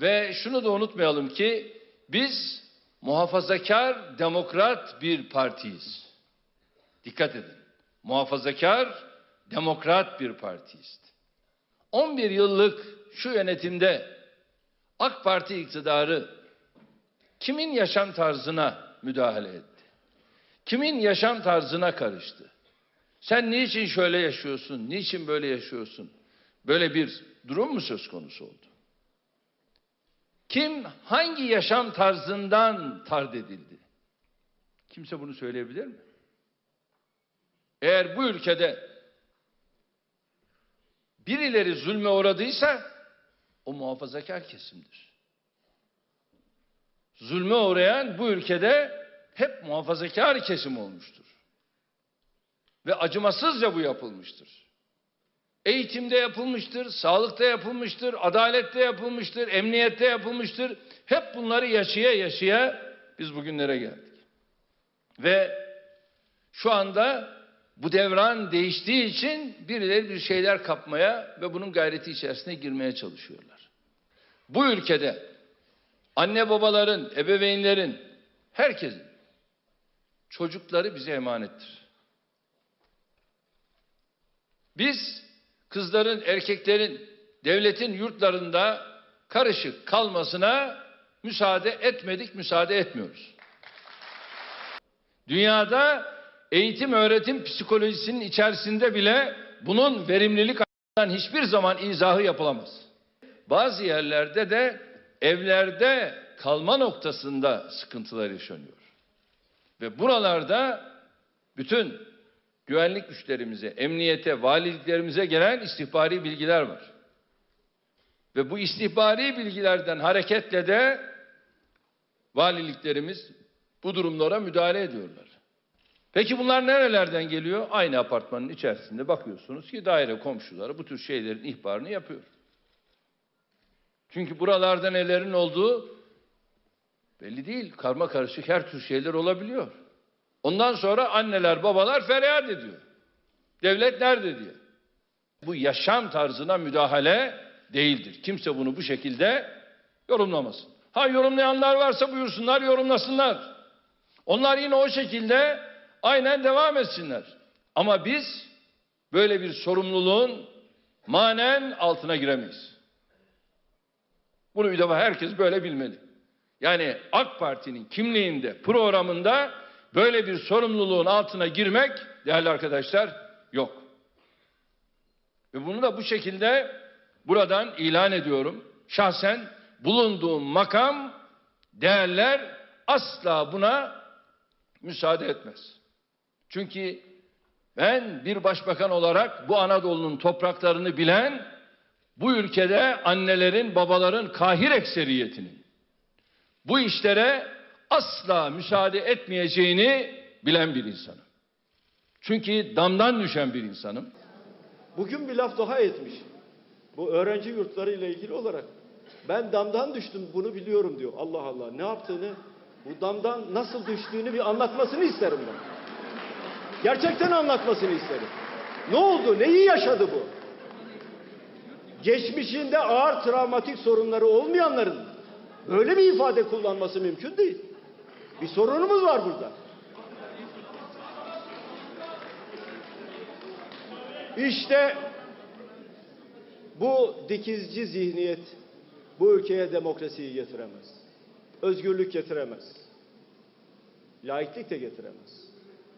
Ve şunu da unutmayalım ki biz muhafazakar, demokrat bir partiyiz. Dikkat edin. Muhafazakar, demokrat bir partiyiz. 11 yıllık şu yönetimde AK Parti iktidarı kimin yaşam tarzına müdahale etti? Kimin yaşam tarzına karıştı? Sen niçin şöyle yaşıyorsun? Niçin böyle yaşıyorsun? Böyle bir durum mu söz konusu oldu? Kim hangi yaşam tarzından tard edildi? Kimse bunu söyleyebilir mi? Eğer bu ülkede birileri zulme uğradıysa o muhafazakar kesimdir. Zulme uğrayan bu ülkede hep muhafazakar kesim olmuştur. Ve acımasızca bu yapılmıştır. Eğitimde yapılmıştır, sağlıkta yapılmıştır, adalette yapılmıştır, emniyette yapılmıştır. Hep bunları yaşaya yaşaya biz bugünlere geldik. Ve şu anda bu devran değiştiği için birileri bir şeyler kapmaya ve bunun gayreti içerisine girmeye çalışıyorlar. Bu ülkede anne babaların, ebeveynlerin, herkesin çocukları bize emanettir. Biz kızların, erkeklerin devletin yurtlarında karışık kalmasına müsaade etmedik, müsaade etmiyoruz. Dünyada eğitim öğretim psikolojisinin içerisinde bile bunun verimlilik açısından hiçbir zaman izahı yapılamaz. Bazı yerlerde de evlerde kalma noktasında sıkıntılar yaşanıyor. Ve buralarda bütün güvenlik güçlerimize, emniyete, valiliklerimize gelen istihbari bilgiler var. Ve bu istihbari bilgilerden hareketle de valiliklerimiz bu durumlara müdahale ediyorlar. Peki bunlar nerelerden geliyor? Aynı apartmanın içerisinde bakıyorsunuz ki daire komşuları bu tür şeylerin ihbarını yapıyor. Çünkü buralarda nelerin olduğu belli değil. Karma karışık her tür şeyler olabiliyor. Ondan sonra anneler babalar feryat ediyor. Devlet nerede diye. Bu yaşam tarzına müdahale değildir. Kimse bunu bu şekilde yorumlamasın. Ha yorumlayanlar varsa buyursunlar yorumlasınlar. Onlar yine o şekilde aynen devam etsinler. Ama biz böyle bir sorumluluğun manen altına giremeyiz. Bunu bir defa herkes böyle bilmeli. Yani AK Parti'nin kimliğinde, programında böyle bir sorumluluğun altına girmek değerli arkadaşlar yok. Ve bunu da bu şekilde buradan ilan ediyorum. Şahsen bulunduğum makam, değerler asla buna müsaade etmez. Çünkü ben bir başbakan olarak bu Anadolu'nun topraklarını bilen, bu ülkede annelerin, babaların kahir ekseriyetinin bu işlere asla müsaade etmeyeceğini bilen bir insanım. Çünkü damdan düşen bir insanım. Bugün bir laf daha etmiş. Bu öğrenci yurtları ile ilgili olarak. Ben damdan düştüm bunu biliyorum diyor. Allah Allah ne yaptığını, bu damdan nasıl düştüğünü bir anlatmasını isterim ben. Gerçekten anlatmasını isterim. Ne oldu? Neyi yaşadı bu? Geçmişinde ağır travmatik sorunları olmayanların böyle bir ifade kullanması mümkün değil. Bir sorunumuz var burada. İşte bu dikizci zihniyet bu ülkeye demokrasiyi getiremez. Özgürlük getiremez. Laiklik de getiremez.